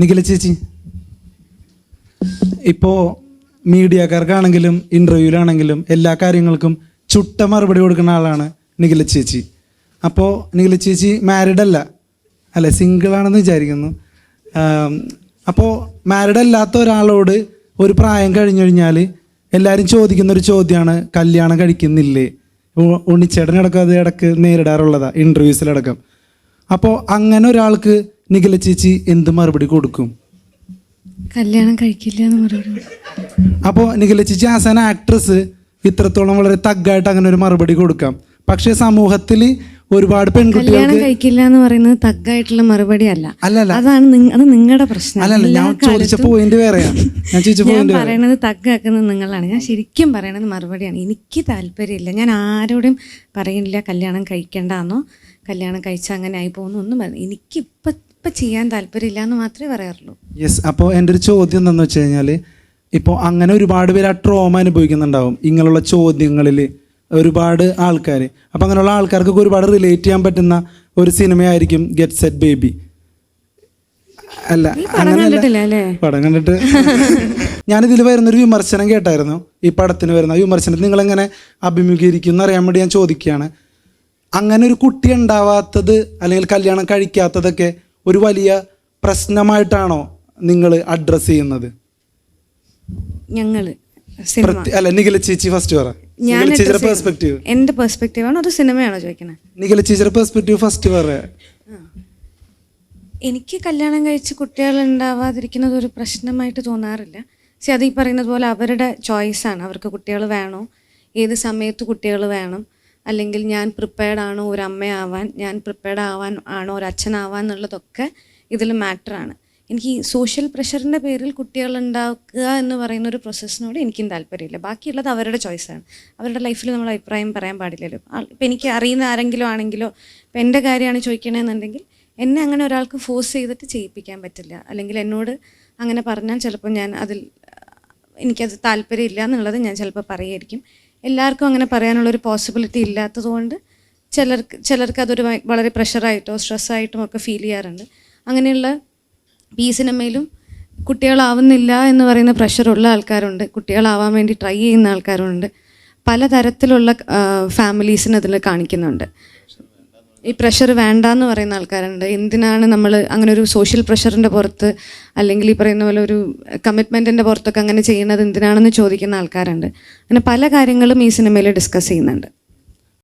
നിഖില ചേച്ചി. ഇപ്പോൾ മീഡിയക്കാർക്കാണെങ്കിലും ഇന്റർവ്യൂവിലാണെങ്കിലും എല്ലാ കാര്യങ്ങൾക്കും ചുട്ട മറുപടി കൊടുക്കുന്ന ആളാണ് നിഖില ചേച്ചി. അപ്പോൾ നിഖില ചേച്ചി മാരിഡ് അല്ല. അല്ല സിംഗിൾ ആണെന്ന് വിചാരിക്കുന്നു. അപ്പോൾ മാരിഡ് അല്ലാത്ത ഒരാളോട് ഒരു പ്രായം കഴിഞ്ഞു കഴിഞ്ഞാൽ എല്ലാവരും ചോദിക്കുന്ന ഒരു ചോദ്യമാണ് കല്യാണം കഴിക്കുന്നില്ലേ? ഉണ്ണിച്ചേട്ടനടക്കം അത് ഇടയ്ക്ക് നേരിടാറുള്ളതാണ് ഇന്റർവ്യൂസിലടക്കം അപ്പോൾ അങ്ങനെ ഒരാൾക്ക് നിഖില ചേച്ചി എന്ത് മറുപടി കൊടുക്കും? കല്യാണം കഴിക്കില്ല എന്ന് മറുപടി അപ്പോൾ നിഖില ചേച്ചി ആസ് ആൻ ആക്ട്രസ് ഇത്രത്തോളം വളരെ തഗ്ഗായിട്ട് അങ്ങനെ ഒരു മറുപടി കൊടുക്കാം. പക്ഷേ സമൂഹത്തിൽ ഒരുപാട് കല്യാണം പെൺകുട്ടികൾക്ക് കഴിക്കില്ല എന്ന് പറയുന്നത് തഗ്ഗായിട്ടുള്ള മറുപടി അല്ല. അല്ലല്ല അതാണ് നിങ്ങ- അത് നിങ്ങളുടെ പ്രശ്നം. അല്ലല്ല എല്ലാ ഞാൻ ചോദിച്ച കാലത്തും പോയിന്റ് വേറെയാണ് ഞാൻ ചോദിച്ച ഞാൻ പോയിന്റ് പറയണത് തഗ്ഗാക്കുന്നത് നിങ്ങളാണ്. ഞാൻ ശരിക്കും പറയണത് മറുപടിയാണ്. എനിക്ക് താല്പര്യമില്ല. ഞാൻ ആരോടും പറയുന്നില്ല കല്യാണം കഴിക്കണ്ടെന്നോ കല്യാണം കഴിച്ചാൽ അങ്ങനെ ആയി പോകുന്നു ഒന്നും പറഞ്ഞു എനിക്ക് ഇപ്പം ചെയ്യാൻ താല്പര്യമില്ല എന്ന് മാത്രമേ പറയാറുള്ളൂ. യെസ് അപ്പോൾ എന്റെ ഒരു ചോദ്യം എന്താണെന്ന് വെച്ച് കഴിഞ്ഞാൽ ഇപ്പോൾ അങ്ങനെ ഒരുപാട് പേര് ആ ട്രോമ അനുഭവിക്കുന്നുണ്ടാവും. ഇങ്ങനെയുള്ള ചോദ്യങ്ങളിൽ ഒരുപാട് ആൾക്കാർ അപ്പോൾ അങ്ങനെയുള്ള ആൾക്കാർക്കൊക്കെ ഒരുപാട് റിലേറ്റ് ചെയ്യാൻ പറ്റുന്ന ഒരു സിനിമയായിരിക്കും ഗെറ്റ് സെറ്റ് ബേബി അല്ല അല്ലേ? പടം കണ്ടിട്ട് ഞാനിതിൽ വരുന്നൊരു വിമർശനം കേട്ടായിരുന്നു. ഈ പടത്തിന് വരുന്ന വിമർശനത്തിൽ നിങ്ങളെങ്ങനെ അഭിമുഖീകരിക്കുന്നു അറിയാൻ വേണ്ടി ഞാൻ ചോദിക്കുകയാണ്. അങ്ങനെ ഒരു കുട്ടി ഉണ്ടാവാത്തത് അല്ലെങ്കിൽ കല്യാണം കഴിക്കാത്തതൊക്കെ ഒരു വലിയ പ്രശ്നമായിട്ടാണോ നിങ്ങൾ അഡ്രസ് ചെയ്യുന്നത്? ഞങ്ങൾ അല്ല നിഖില ചേച്ചി ഫസ്റ്റ് പറ. പെർസ്പെക്റ്റീവ് എന്റെ പെർസ്പെക്റ്റീവ് ആണോ അതോ സിനിമയാണോ ചോദിക്കണേ? നിഖില ചേച്ചിയുടെ പെർസ്പെക്റ്റീവ് ഫസ്റ്റ് പറ. എനിക്ക് കല്യാണം കഴിച്ച് കുട്ടികൾ ഉണ്ടാവാതിരിക്കുന്നത് ഒരു പ്രശ്നമായിട്ട് തോന്നാറില്ല. പക്ഷെ അത് ഈ പറയുന്നത് പോലെ അവരുടെ ചോയ്സാണ് അവർക്ക് കുട്ടികൾ വേണോ? ഏത് സമയത്ത് കുട്ടികൾ വേണം? അല്ലെങ്കിൽ ഞാൻ പ്രിപ്പയർഡ് ആണോ ഒരു അമ്മയാവാൻ ഞാൻ പ്രിപ്പയർഡ് ആവാൻ ആണോ ഒരു അച്ഛനാവാൻ എന്നുള്ളതൊക്കെ ഇതിൽ മാറ്ററാണ് എനിക്ക് സോഷ്യൽ പ്രഷറിന്റെ പേരിൽ കുട്ടികൾ ഉണ്ടാക്കുക എന്ന് പറയുന്ന ഒരു പ്രോസസ്സിനോട് എനിക്കും താല്പര്യമില്ല. ബാക്കിയുള്ളത് അവരുടെ ചോയ്സാണ് അവരുടെ ലൈഫിൽ നമ്മൾ അഭിപ്രായം പറയാൻ പാടില്ലല്ലോ. ഇപ്പം എനിക്ക് അറിയുന്ന ആരെങ്കിലും ആണെങ്കിലോ ഇപ്പം എന്റെ കാര്യമാണ് ചോദിക്കണമെന്നുണ്ടെങ്കിൽ എന്നെ അങ്ങനെ ഒരാൾക്ക് ഫോഴ്സ് ചെയ്തിട്ട് ചെയ്യിപ്പിക്കാൻ പറ്റില്ല. അല്ലെങ്കിൽ എന്നോട് അങ്ങനെ പറഞ്ഞാൽ ചിലപ്പോൾ ഞാൻ അതിൽ എനിക്കത് താല്പര്യമില്ല എന്നുള്ളത് ഞാൻ ചിലപ്പോൾ പറയുമായിരിക്കും എല്ലാവർക്കും അങ്ങനെ പറയാനുള്ളൊരു പോസിബിലിറ്റി ഇല്ലാത്തതുകൊണ്ട് ചിലർക്ക് ചിലർക്ക് അതൊരു വളരെ പ്രഷറായിട്ടോ സ്ട്രെസ്സായിട്ടും ഒക്കെ ഫീൽ ചെയ്യാറുണ്ട്. അങ്ങനെയുള്ള ഈ സിനിമയിലും കുട്ടികളാവുന്നില്ല എന്ന് പറയുന്ന പ്രഷറുള്ള ആൾക്കാരുണ്ട്. കുട്ടികളാവാൻ വേണ്ടി ട്രൈ ചെയ്യുന്ന ആൾക്കാരുണ്ട്. പലതരത്തിലുള്ള ഫാമിലീസിന് അതിൽ കാണിക്കുന്നുണ്ട്. ഈ പ്രഷർ വേണ്ട എന്ന് പറയുന്ന ആൾക്കാരുണ്ട്. എന്തിനാണ് നമ്മൾ അങ്ങനെ ഒരു സോഷ്യൽ പ്രഷറിന്റെ പുറത്ത് അല്ലെങ്കിൽ ഈ പറയുന്ന പോലെ ഒരു കമ്മിറ്റ്മെന്റിന്റെ പുറത്തൊക്കെ അങ്ങനെ ചെയ്യുന്നത് എന്തിനാണെന്ന് ചോദിക്കുന്ന ആൾക്കാരുണ്ട്. അങ്ങനെ പല കാര്യങ്ങളും ഈ സിനിമയിൽ ഡിസ്കസ് ചെയ്യുന്നുണ്ട്.